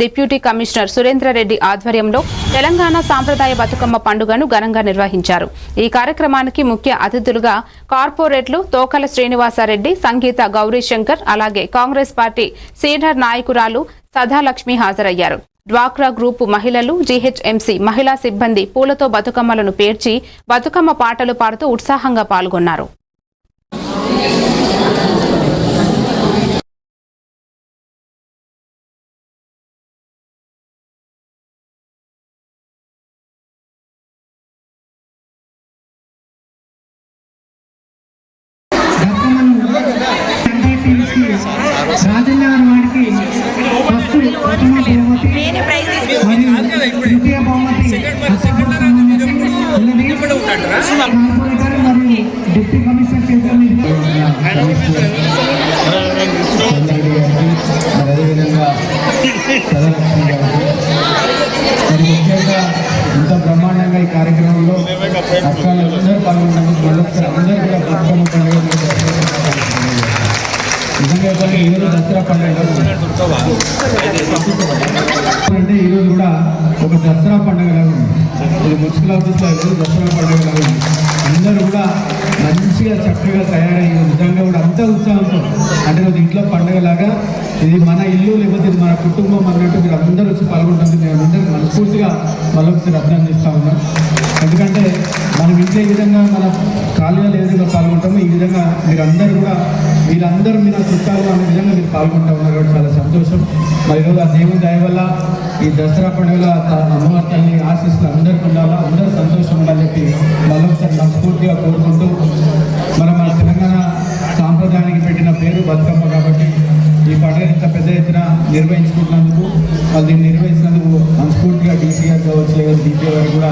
Deputy commissioner Surendra Reddy ఆధ్వర్యంలో తెలంగాణ సాంప్రదాయ బతుకమ్మ పండుగను ఘనంగా నిర్వహించారు. ఈ కార్యక్రమానికి ముఖ్య అతిథులుగా కార్పొరేట్లు తోకల శ్రీనివాసారెడ్డి సంగీత గౌరీశంకర్ అలాగే కాంగ్రెస్ పార్టీ సీనియర్ నాయకురాలు సదాలక్ష్మి హాజరయ్యారు. డ్వాక్రా గ్రూపు మహిళలు జీహెచ్ఎంసీ మహిళా సిబ్బంది పూలతో బతుకమ్మలను పేర్చి బతుకమ్మ పాటలు పాడుతూ ఉత్సాహంగా పాల్గొన్నారు. రాజన్నగారి వాడికి ఫస్ట్ ప్రథమ బహుమతి మరియు ద్వితీయ బహుమతి ఉన్నది కార్పొరేటర్ మరియు డిప్యూటీ కమిషనర్ చేతుల ముఖ్యంగా ఇంత బ్రహ్మాండంగా ఈ కార్యక్రమంలో అందరూ పాల్గొన్నందుకు మరొకసారి అందరూ కూడా బతుకమ్మ పండుగ నిజంగా ఈరోజు దసరా పండుగ అంటే ఈరోజు కూడా ఒక దసరా పండుగ లాగా ఇది మున్సిపల్ ఆఫీస్లో ఈరోజు దసరా పండుగ లాగా అందరూ కూడా మంచిగా చక్కగా తయారయ్యి నిజంగా కూడా అంత ఉత్సాహంతో అంటే ఇది ఇంట్లో పండుగలాగా ఇది మన ఇల్లు లేకపోతే ఇది మన కుటుంబం అన్నట్టు మీరు అందరూ వచ్చి పాల్గొంటుంది. నేను అందరికీ మనస్ఫూర్తిగా మళ్ళొకసారి అభినందిస్తా ఉన్నాం. ఎందుకంటే మనం ఇంట్లో ఈ విధంగా మన ఖాళీగా ఏ విధంగా పాల్గొంటామో ఈ విధంగా మీరు అందరూ కూడా మీరందరూ మీరు చుట్టాలు అనే విధంగా మీరు పాల్గొంటా ఉన్నారు కాబట్టి చాలా సంతోషం. మరి ఈరోజు ఆ దేవుని దయ వల్ల ఈ దసరా పండుగల అమ్మవారి తల్లి ఆశీస్సులు అందరికీ ఉండాలా? అందరూ సంతోషం ఉండాలని చెప్పి మరొకసారి మనస్ఫూర్తిగా కోరుకుంటూ మనం మన తెలంగాణ సాంప్రదాయానికి పెట్టిన పేరు బతుకమ్మ కాబట్టి ఈ పండుగ ఇంత పెద్ద ఎత్తున నిర్వహించుకుంటున్నందుకు వాళ్ళు దీన్ని నిర్వహించినందుకు మనస్ఫూర్తిగా డీసీ గారు కావచ్చు లేదా గారు కూడా